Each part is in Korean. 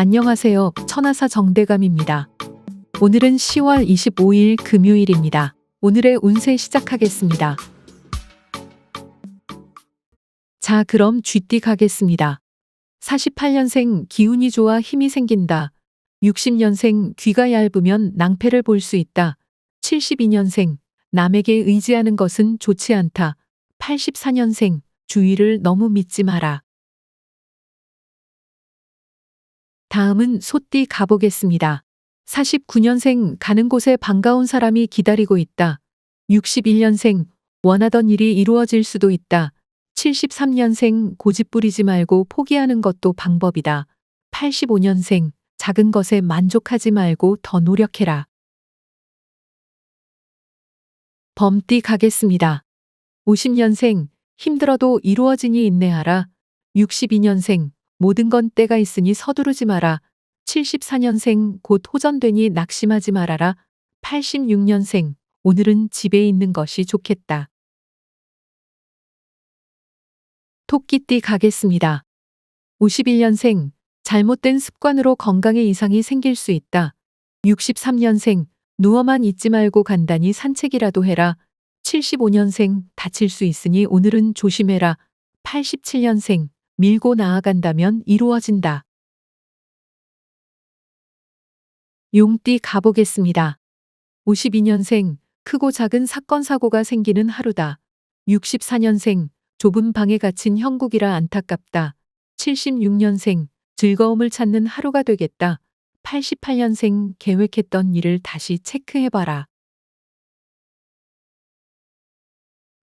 안녕하세요. 천하사 정대감입니다. 오늘은 10월 25일 금요일입니다. 오늘의 운세 시작하겠습니다. 자, 그럼 쥐띠 가겠습니다. 48년생 기운이 좋아 힘이 생긴다. 60년생 귀가 얇으면 낭패를 볼 수 있다. 72년생 남에게 의지하는 것은 좋지 않다. 84년생 주위를 너무 믿지 마라. 다음은 소띠 가보겠습니다. 49년생 가는 곳에 반가운 사람이 기다리고 있다. 61년생 원하던 일이 이루어질 수도 있다. 73년생 고집 부리지 말고 포기하는 것도 방법이다. 85년생 작은 것에 만족하지 말고 더 노력해라. 범띠 가겠습니다. 50년생 힘들어도 이루어지니 인내하라. 62년생 모든 건 때가 있으니 서두르지 마라. 74년생 곧 호전되니 낙심하지 말아라. 86년생 오늘은 집에 있는 것이 좋겠다. 토끼띠 가겠습니다. 51년생 잘못된 습관으로 건강에 이상이 생길 수 있다. 63년생 누워만 있지 말고 간단히 산책이라도 해라. 75년생 다칠 수 있으니 오늘은 조심해라. 87년생 밀고 나아간다면 이루어진다. 용띠 가보겠습니다. 52년생 크고 작은 사건 사고가 생기는 하루다. 64년생 좁은 방에 갇힌 형국이라 안타깝다. 76년생 즐거움을 찾는 하루가 되겠다. 88년생 계획했던 일을 다시 체크해봐라.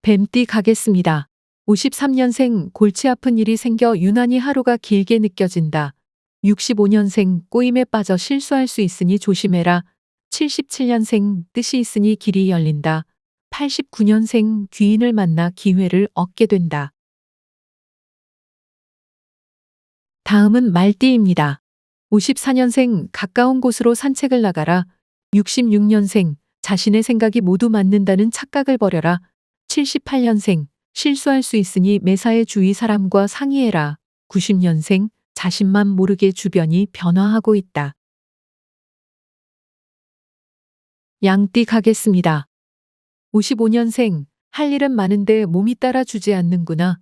뱀띠 가겠습니다. 53년생 골치 아픈 일이 생겨 유난히 하루가 길게 느껴진다. 65년생 꼬임에 빠져 실수할 수 있으니 조심해라. 77년생 뜻이 있으니 길이 열린다. 89년생 귀인을 만나 기회를 얻게 된다. 다음은 말띠입니다. 54년생 가까운 곳으로 산책을 나가라. 66년생 자신의 생각이 모두 맞는다는 착각을 버려라. 78년생 실수할 수 있으니 매사에 주위 사람과 상의해라. 90년생 자신만 모르게 주변이 변화하고 있다. 양띠 가겠습니다. 55년생 할 일은 많은데 몸이 따라주지 않는구나.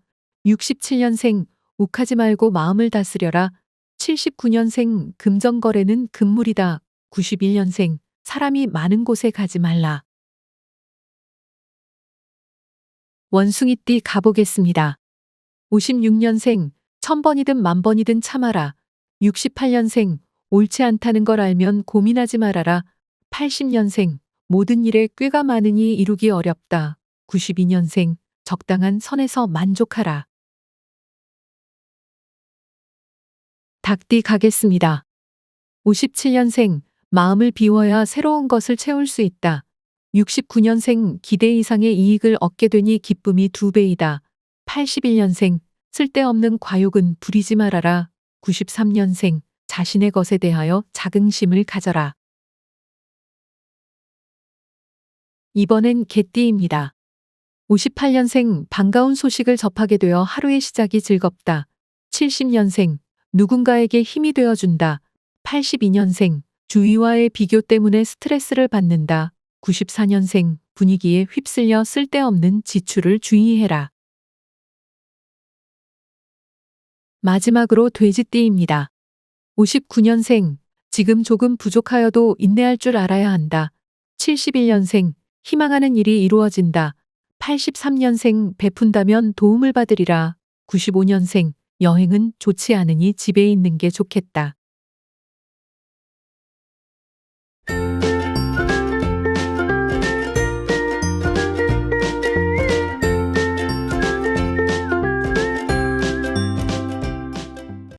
67년생 욱하지 말고 마음을 다스려라. 79년생 금전거래는 금물이다. 91년생 사람이 많은 곳에 가지 말라. 원숭이띠 가보겠습니다. 56년생 천번이든 만번이든 참아라. 68년생 옳지 않다는 걸 알면 고민하지 말아라. 80년생 모든 일에 꾀가 많으니 이루기 어렵다. 92년생 적당한 선에서 만족하라. 닭띠 가겠습니다. 57년생 마음을 비워야 새로운 것을 채울 수 있다. 69년생 기대 이상의 이익을 얻게 되니 기쁨이 두 배이다. 81년생 쓸데없는 과욕은 부리지 말아라. 93년생 자신의 것에 대하여 자긍심을 가져라. 이번엔 개띠입니다. 58년생 반가운 소식을 접하게 되어 하루의 시작이 즐겁다. 70년생 누군가에게 힘이 되어준다. 82년생 주위와의 비교 때문에 스트레스를 받는다. 94년생 분위기에 휩쓸려 쓸데없는 지출을 주의해라. 마지막으로 돼지띠입니다. 59년생 지금 조금 부족하여도 인내할 줄 알아야 한다. 71년생 희망하는 일이 이루어진다. 83년생 베푼다면 도움을 받으리라. 95년생 여행은 좋지 않으니 집에 있는 게 좋겠다.